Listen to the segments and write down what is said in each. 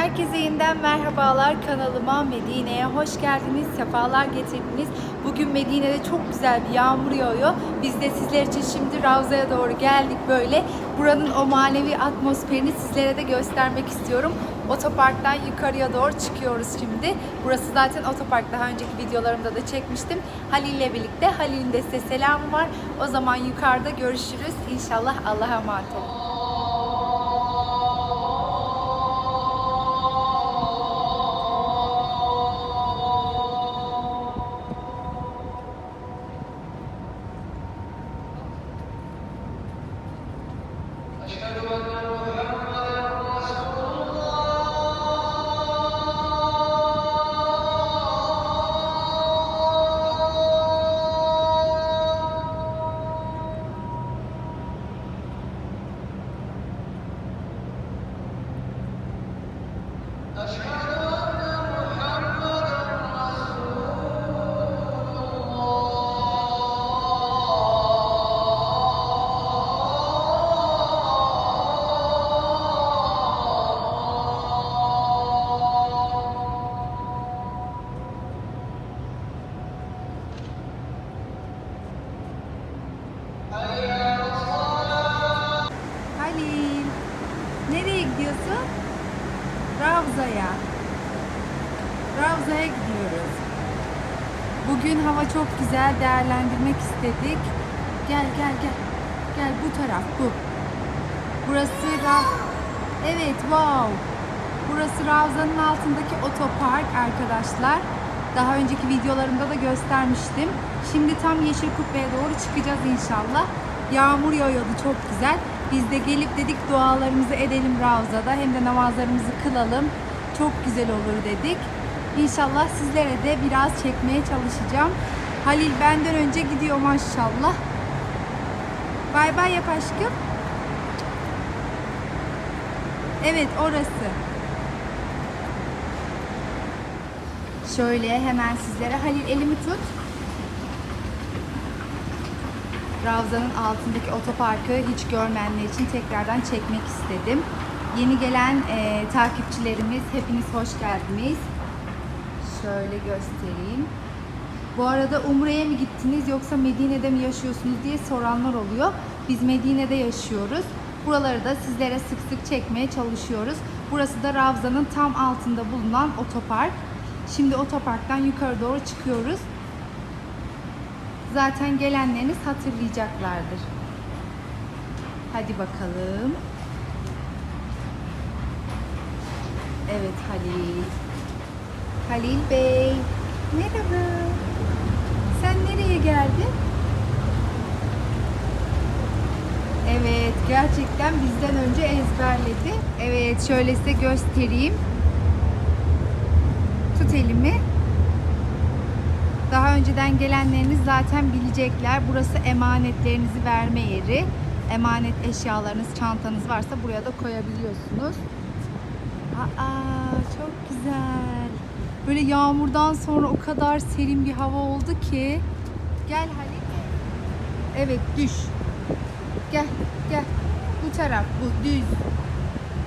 Herkese yeniden merhabalar kanalıma Medine'ye hoş geldiniz, sefalar getirdiniz. Bugün Medine'de çok güzel bir yağmur yağıyor. Biz de sizler için şimdi Ravza'ya doğru geldik böyle. Buranın o manevi atmosferini sizlere de göstermek istiyorum. Otoparktan yukarıya doğru çıkıyoruz şimdi. Burası zaten otopark daha önceki videolarımda da çekmiştim. Halil ile birlikte. Halil'in de size selamı var. O zaman yukarıda görüşürüz. İnşallah Allah'a emanet olun. Halil. Ravza'ya. Ravza'ya gidiyoruz. Bugün hava çok güzel değerlendirmek istedik. Gel gel gel. Gel bu taraf bu. Burası Rav... Evet wow. Burası Ravza'nın altındaki otopark arkadaşlar. Daha önceki videolarımda da göstermiştim. Şimdi tam Yeşil Kubbe'ye doğru çıkacağız inşallah. Yağmur yağıyordu çok güzel. Biz de gelip dedik dualarımızı edelim Ravza'da. Hem de namazlarımızı kılalım. Çok güzel olur dedik. İnşallah sizlere de biraz çekmeye çalışacağım. Halil benden önce gidiyor maşallah. Bay bay yap aşkım. Evet orası. Şöyle hemen sizlere Halil elimi tut. Ravza'nın altındaki otoparkı hiç görmeyenler için tekrardan çekmek istedim. Yeni gelen e, takipçilerimiz hepiniz hoş geldiniz. Şöyle göstereyim. Bu arada Umre'ye mi gittiniz yoksa Medine'de mi yaşıyorsunuz diye soranlar oluyor. Biz Medine'de yaşıyoruz. Buraları da sizlere sık sık çekmeye çalışıyoruz. Burası da Ravza'nın tam altında bulunan otopark. Şimdi otoparktan yukarı doğru çıkıyoruz. Zaten gelenleriniz hatırlayacaklardır. Hadi bakalım. Evet Halil. Halil Bey. Merhaba. Sen nereye geldin? Evet, gerçekten bizden önce ezberledi. Evet, şöyle size göstereyim. Tut elimi. Daha önceden gelenleriniz zaten bilecekler. Burası emanetlerinizi verme yeri. Emanet eşyalarınız, çantanız varsa buraya da koyabiliyorsunuz. Aa, çok güzel. Böyle yağmurdan sonra o kadar serin bir hava oldu ki. Gel Halil. Evet, düş. Gel, gel. Bu taraf, bu düz.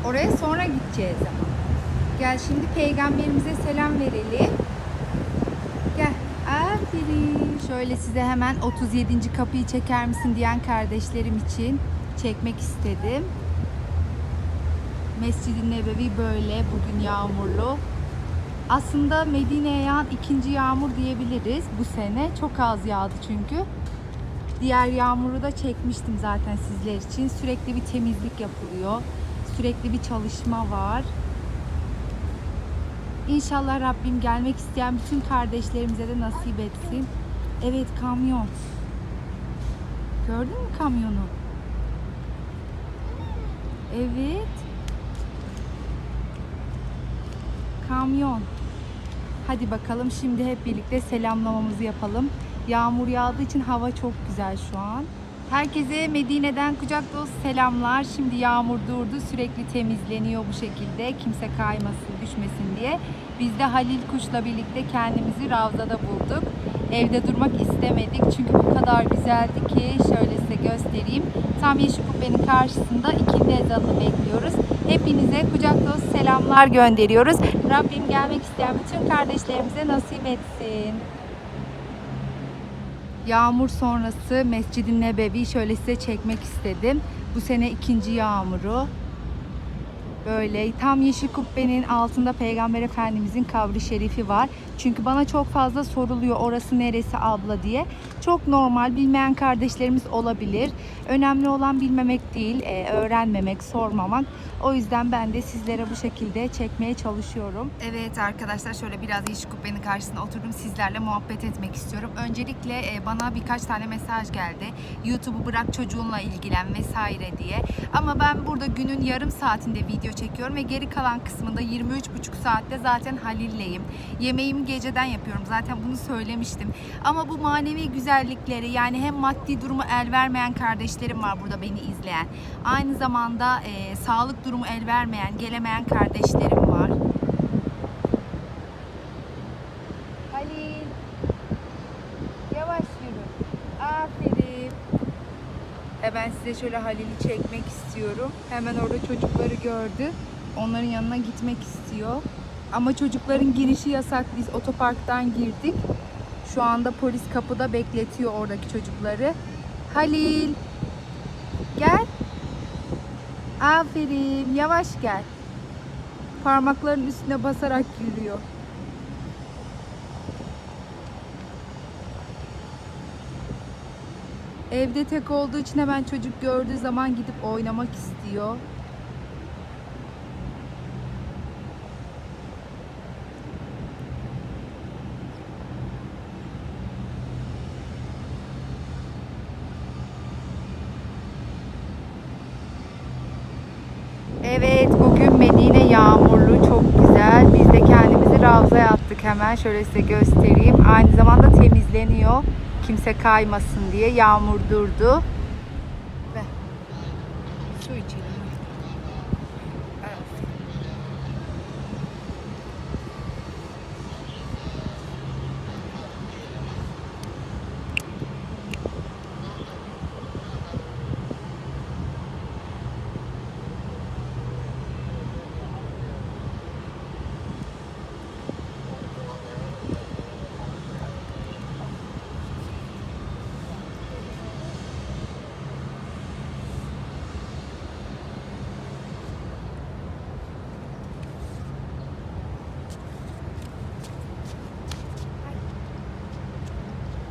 Oraya sonra gideceğiz ama. Gel şimdi peygamberimize selam verelim. Aferin. Şöyle size hemen 37. kapıyı çeker misin diyen kardeşlerim için çekmek istedim. Mescid-i Nebevi böyle bugün yağmurlu. Aslında Medine'ye yağan ikinci yağmur diyebiliriz bu sene. Çok az yağdı çünkü. Diğer yağmuru da çekmiştim zaten sizler için. Sürekli bir temizlik yapılıyor. Sürekli bir çalışma var. İnşallah Rabbim gelmek isteyen bütün kardeşlerimize de nasip etsin. Evet kamyon. Gördün mü kamyonu? Evet. Kamyon. Hadi bakalım şimdi hep birlikte selamlamamızı yapalım. Yağmur yağdığı için hava çok güzel şu an. Herkese Medine'den kucak dolusu selamlar. Şimdi yağmur durdu. Sürekli temizleniyor bu şekilde. Kimse kaymasın, düşmesin diye. Biz de Halil Kuş'la birlikte kendimizi Ravza'da bulduk. Evde durmak istemedik. Çünkü bu kadar güzeldi ki şöyle size göstereyim. Tam Yeşil Kubbe'nin karşısında ikindi ezanını bekliyoruz. Hepinize kucak dolusu selamlar gönderiyoruz. Rabbim gelmek isteyen bütün kardeşlerimize nasip etsin. Yağmur sonrası Mescid-i Nebevi şöyle size çekmek istedim. Bu sene ikinci yağmuru. Böyle tam yeşil kubbenin altında Peygamber Efendimizin kabri şerifi var. Çünkü bana çok fazla soruluyor orası neresi abla diye. Çok normal bilmeyen kardeşlerimiz olabilir. Önemli olan bilmemek değil, e, öğrenmemek, sormamak. O yüzden ben de sizlere bu şekilde çekmeye çalışıyorum. Evet arkadaşlar şöyle biraz yeşil kubbenin karşısına oturdum sizlerle muhabbet etmek istiyorum. Öncelikle e, bana birkaç tane mesaj geldi. YouTube'u bırak çocuğunla ilgilen vesaire diye. Ama ben burada günün yarım saatinde video çekiyorum ve geri kalan kısmında 23,5 saatte zaten Halil'leyim. Yemeğimi geceden yapıyorum. Zaten bunu söylemiştim. Ama bu manevi güzellikleri yani hem maddi durumu el vermeyen kardeşlerim var burada beni izleyen. Aynı zamanda e, sağlık durumu el vermeyen, gelemeyen kardeşlerim var. Halil. Yavaş yürü. Aferin. Hemen size şöyle Halil'i çekmek istiyorum. Hemen orada çocukları gördü. Onların yanına gitmek istiyor. Ama çocukların girişi yasak. Biz otoparktan girdik. Şu anda polis kapıda bekletiyor oradaki çocukları. Halil. Gel. Aferin. Yavaş gel. Parmakların üstüne basarak yürüyor. Evde tek olduğu için hemen çocuk gördüğü zaman gidip oynamak istiyor. Evet bugün Medine yağmurlu çok güzel. Biz de kendimizi ravzaya attık hemen. Şöyle size göstereyim. Aynı zamanda temizleniyor. Kimse kaymasın diye yağmur durdu. Ve su içelim. Evet.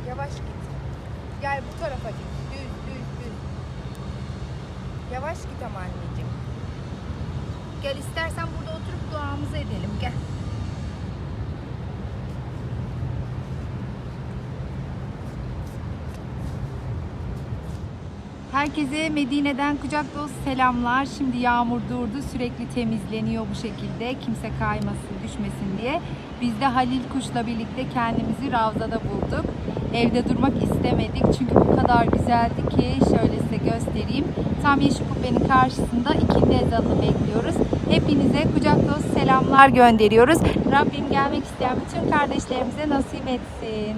Yavaş git. Gel bu tarafa git. Düz düz düz. Yavaş git ama anneciğim. Gel istersen burada oturup duamızı edelim. Gel. Herkese Medine'den kucak dolusu selamlar. Şimdi yağmur durdu. Sürekli temizleniyor bu şekilde. Kimse kaymasın, düşmesin diye. Biz de Halil Kuş'la birlikte kendimizi Ravza'da bulduk. Evde durmak istemedik. Çünkü bu kadar güzeldi ki şöyle size göstereyim. Tam Yeşil Kubbe'nin karşısında ikindi ezanını bekliyoruz. Hepinize kucak dolusu selamlar gönderiyoruz. Rabbim gelmek isteyen bütün kardeşlerimize nasip etsin.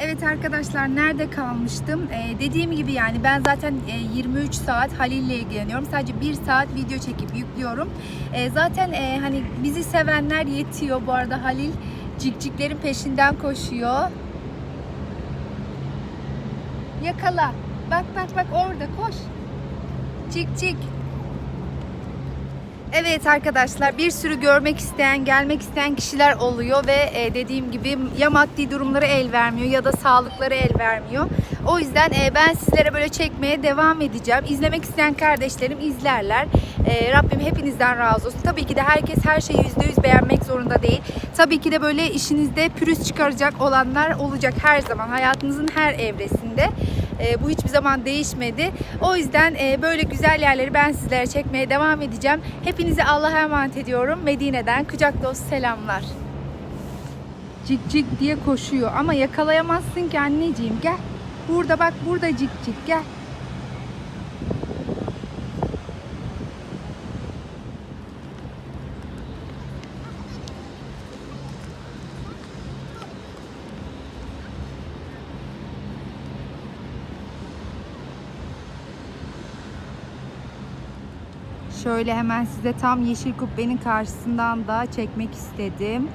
Evet arkadaşlar nerede kalmıştım? Ee, dediğim gibi yani ben zaten e, 23 saat Halil ile ilgileniyorum. Sadece 1 saat video çekip yüklüyorum. E, zaten e, hani bizi sevenler yetiyor. Bu arada Halil cikciklerin peşinden koşuyor. Yakala. Bak bak bak orada koş. Cik cik. Evet arkadaşlar bir sürü görmek isteyen, gelmek isteyen kişiler oluyor ve e, dediğim gibi ya maddi durumları el vermiyor ya da sağlıkları el vermiyor. O yüzden e, ben sizlere böyle çekmeye devam edeceğim. İzlemek isteyen kardeşlerim izlerler. E, Rabbim hepinizden razı olsun. Tabii ki de herkes her şeyi %100 beğenmek zorunda değil. Tabii ki de böyle işinizde pürüz çıkaracak olanlar olacak her zaman hayatınızın her evresinde. E, bu hiçbir zaman değişmedi. O yüzden e, böyle güzel yerleri ben sizlere çekmeye devam edeceğim. Hepinizi Allah'a emanet ediyorum. Medine'den kucak dolusu selamlar. Cik cik diye koşuyor ama yakalayamazsın ki anneciğim gel. Burada bak burada cik cik gel. Şöyle hemen size tam Yeşil Kubbe'nin karşısından da çekmek istedim.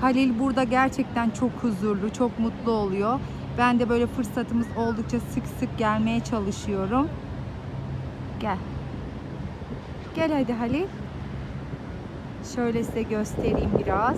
Halil burada gerçekten çok huzurlu, çok mutlu oluyor. Ben de böyle fırsatımız oldukça sık sık gelmeye çalışıyorum. Gel. Gel hadi Halil. Şöyle size göstereyim biraz.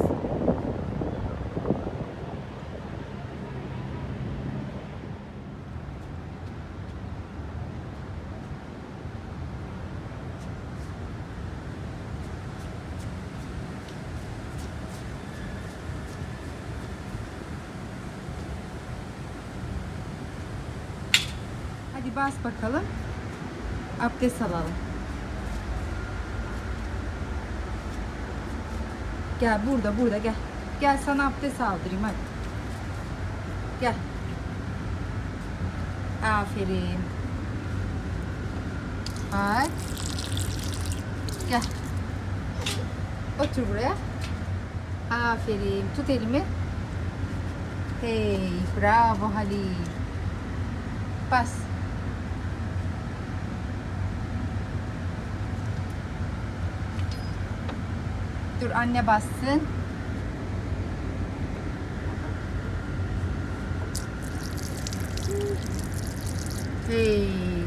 Bas bakalım. Abdest alalım. Gel burada burada gel. Gel sana abdest aldırayım hadi. Gel. Aferin. Hadi. Gel. Otur buraya. Aferin. Tut elimi. Hey, bravo Halil. Bas. Dur anne bassın. Hey.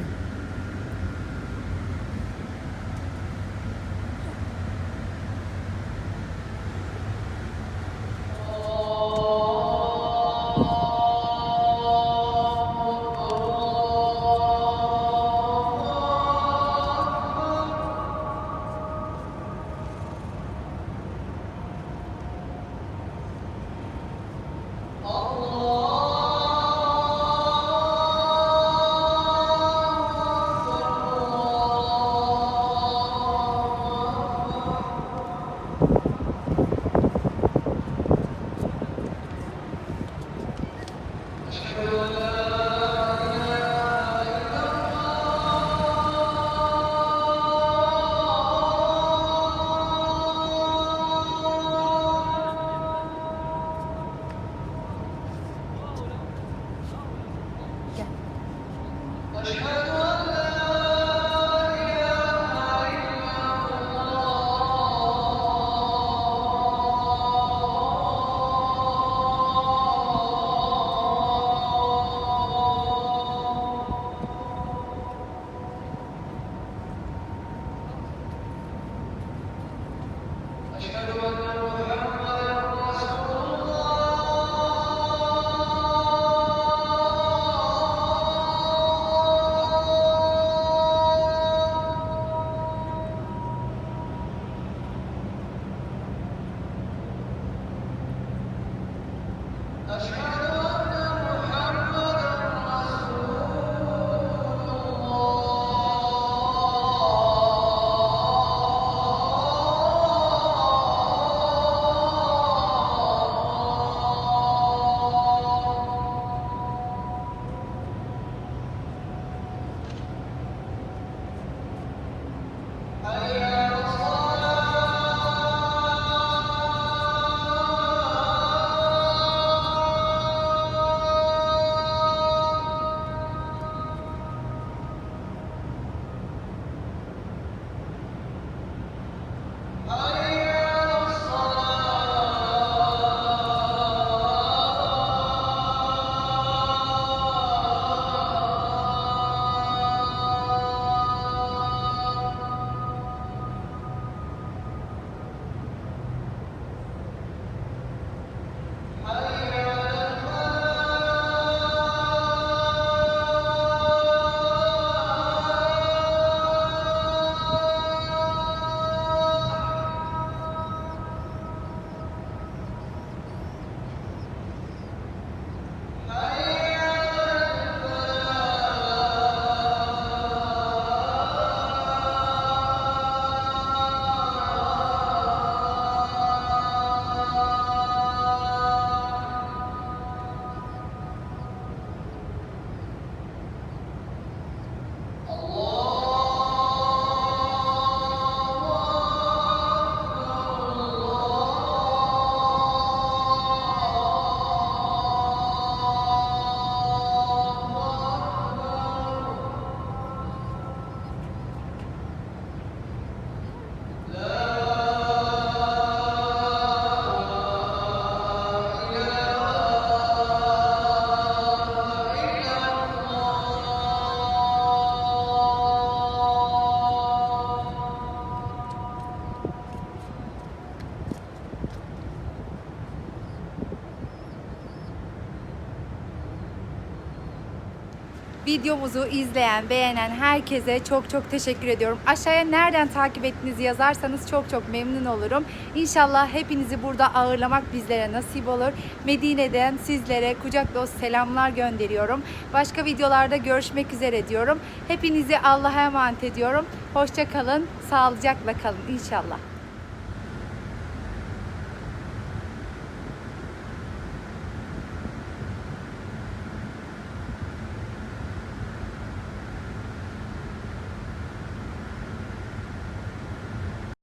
Videomuzu izleyen, beğenen herkese çok çok teşekkür ediyorum. Aşağıya nereden takip ettiğinizi yazarsanız çok çok memnun olurum. İnşallah hepinizi burada ağırlamak bizlere nasip olur. Medine'den sizlere kucak dolusu selamlar gönderiyorum. Başka videolarda görüşmek üzere diyorum. Hepinizi Allah'a emanet ediyorum. Hoşça kalın, sağlıcakla kalın inşallah.